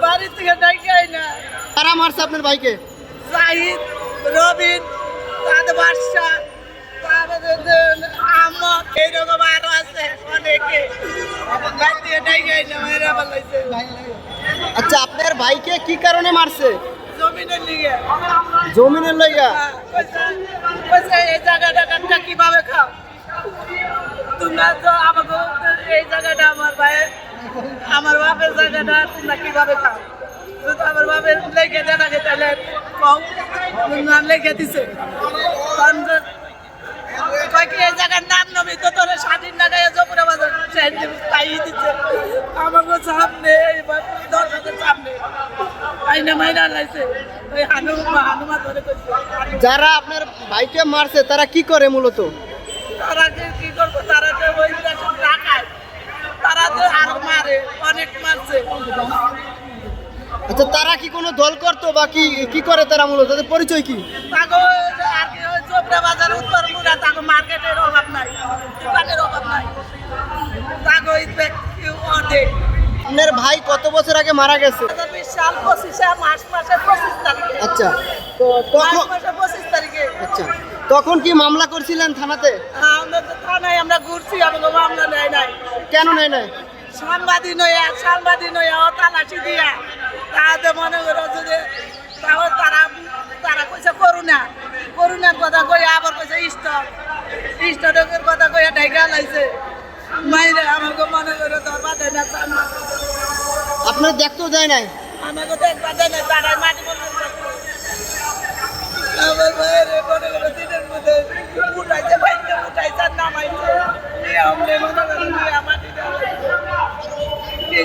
বাড়ি থেকে ডাকাই না কারা মারছে আপনার ভাইকে জাহিদ রবিন তাদের বাদশা তারপরে আমক এইরকম আরও আছে অনেকে বাড়ি থেকে ডাকাই না মেয়েরা বলাইছে আচ্ছা আপনার ভাইকে কি কারণে মারছে জমিনের লিগে জমিনের লইগা হ্যাঁ, কইছে- কইছে এই জায়গাটা কাটটা কীভাবে খাও তোমরা তো আমাকে এই জায়গাটা আমার ভাইয়ের আমার বাপের জায়গাটা তোমরা কীভাবে খাও? শুধু আমার বাপের লেগে দেয় তাহলে কও। তোমরা লেগে দিছে। কারণ কি, এই তো দিচ্ছে মাইনা ওই যারা আপনার ভাইকে মারছে, তারা কি করে মূলত তারা যে কি করব তারা যে ওই দেশের টাকায় তারা যে অনেক মারছে। আচ্ছা তারা কি কোনো দল করতো বা কি কি করে তারা মূলত? তাদের পরিচয় কি? চোপড়া বাজার উত্তর মুড়া তাকে মার্কেটের অভাব নাই। দোকানের অভাব নাই। তাকে আপনার ভাই কত বছর আগে মারা গেছে? সাল পঁচিশে মার্চ মাসের পঁচিশ তারিখে। আচ্ছা তো তখন পঁচিশ তারিখে। আচ্ছা তখন কি মামলা করছিলেন থানাতে? হ্যাঁ, আমরা থানায় আমরা ঘুরছি আমাকে মামলা নেয় নাই। কেন নেয় নাই? সাংবাদিক নয়া সাংবাদিক নয়া ও তালাশি দিয়া। তাহাতে মনে করো যদি তাও তারা তারা কইছে করুণা। করুণার কথা কই আবার কইছে স্টক স্টকের কথা কই ঢাকা লাইছে। মাইরে আমাকে মনে করে ধরবা দেয় না আপনার দেখতেও দেয় নাই? আমাকে দেখবা দেয় না তারা মাটি আমার ভাইয়ের মনে করে দিনের মধ্যে উঠাইছে ভাইতে উঠাইছে নামাইছে। নিয়ে মনে করে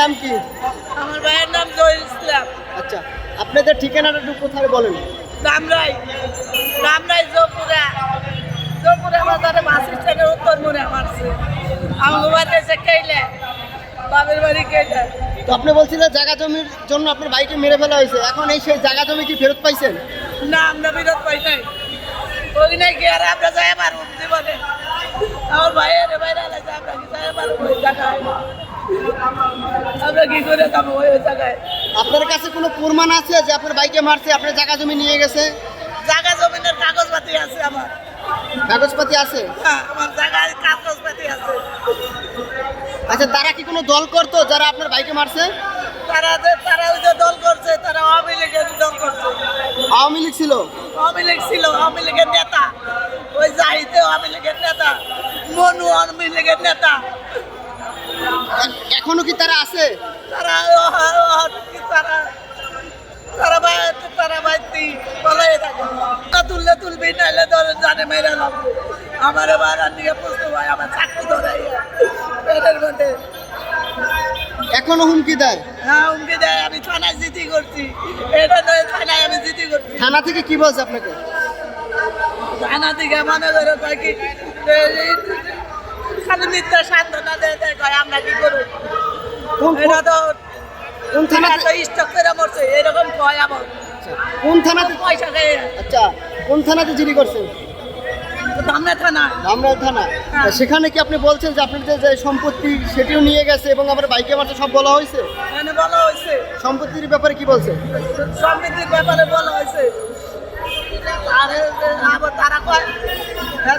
নাম কি? আমার ভাইয়ের নাম জহির ইসলাম। আচ্ছা আপনাদের ঠিকানাটা একটু কোথায় বলেন? রামরাই। রামরাই জোপুরা। জোপুরা বাজারে বাস স্ট্যান্ডের উত্তর মোড়ে মারছে আমার বাড়ি এসে কেইলে? বাবের বাড়ি কেইলে? তো আপনি বলছিলেন জায়গা জমির জন্য আপনার ভাইকে মেরে ফেলা হয়েছে। এখন এই সেই জায়গা জমি কি ফেরত পাইছেন? না আমরা ফেরত পাই নাই। ওই নাই কি আর আমরা যাই পারব জীবনে? আমার ভাইয়ের বাইরে আমরা কি যাই পারব ওই জায়গায় আমরা কি করে যাব ওই জায়গায়? আপনার কাছে কোনো প্রমাণ আছে যে আপনার বাইকে মারছে আপনার জায়গা জমি নিয়ে গেছে? জায়গা জমিনের কাগজপাতি আছে আমার। কাগজপাতি আছে? হ্যাঁ, আমার জায়গায় কাগজপাতি আছে। আচ্ছা তারা কি কোনো দল করতো যারা আপনার বাইকে মারছে? তারা যে তারা ওই যে দল করছে তারা আওয়ামী লীগের দল করছে। আওয়ামী লীগ ছিল? আওয়ামী লীগ ছিল আওয়ামী লীগের নেতা। ওই জাহিদে আওয়ামী লীগের নেতা মনু আওয়ামী লীগের নেতা। এখনও কি তারা আছে? তারা তারা? তারা ভাই তারা ভাই বলে থাকে। তুললে তুলবি নাইলে ধরে জানে মেরে লাগবে আমার এবার নিয়ে পুষতে ভাই আমার চাকরি ধরে পেটের মধ্যে। এখনও হুমকি দেয়? হ্যাঁ হুমকি দেয় আমি থানায় জিতি করছি। এটা নয় থানায় আমি জিতি করছি। থানা থেকে কি বলছে আপনাকে? থানা থেকে মনে করে কি খালি মিথ্যা সান্ত্বনা দেয় কয় আমরা কি করব? এটা তো কোন থানা তো স্টক করে মরছে এরকম কয় আমার। কোন থানাতে পয়সা খেয়ে। আচ্ছা কোন থানাতে জিডি করছেন দামনা থানা। ধামরাই থানা। হ্যাঁ। সেখানে কি আপনি বলছেন যে আপনার যে সম্পত্তি সেটিও নিয়ে গেছে এবং আমার বাইকে মারতে সব বলা হয়েছে? এখানে বলা হয়েছে। সম্পত্তির ব্যাপারে কি বলছে? সমৃদ্ধির ব্যাপারে বলা হয়েছে। আর এ- এ- আবার তারা কয় হ্যাঁ,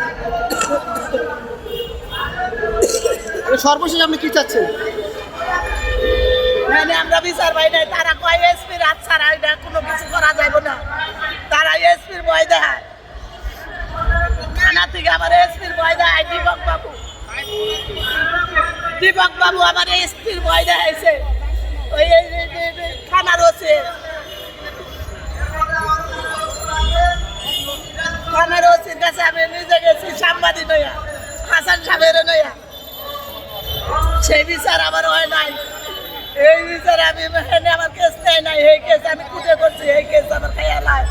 মানে সর্বশেষ আপনি কি চাচ্ছেন? আমরা বিচার পাই নাই। তারা কয় এসপি রাত ছাড়া এটা কোনো কিছু করা যাবে না। তারা এসপির ভয় দেখায়। থানা থেকে আমার এসপির ভয় দেখায়, দীপক বাবু। দীপক বাবু আমার এসপির ভয় দেখাইছে। ওই থানার ওসে। থানার ওসির কাছে আমি নিজে গেছি, সাংবাদিক নইয়া হাসান সাহেবের নইয়া সেই বিচার আমার হয় নাই। এই বিচার আমি এখানে আমার কেস নেই নাই। এই কেস আমি কুটে করছি, এই কেস আমার খেয়ে লাই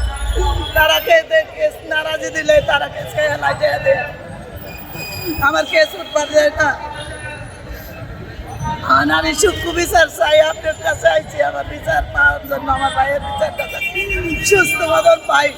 তারা কেস নারাজি দিলে তারা কেস খেয়ে লাই দে আমার কেস উঠবার যায় না। আমি সূক্ষ্ম বিচার চাই, আপনার কাছে আইছি, আমার বিচার পাওয়ার জন্য, আমার ভাইয়ের বিচারটা যাতে সুস্থ মতন পাই।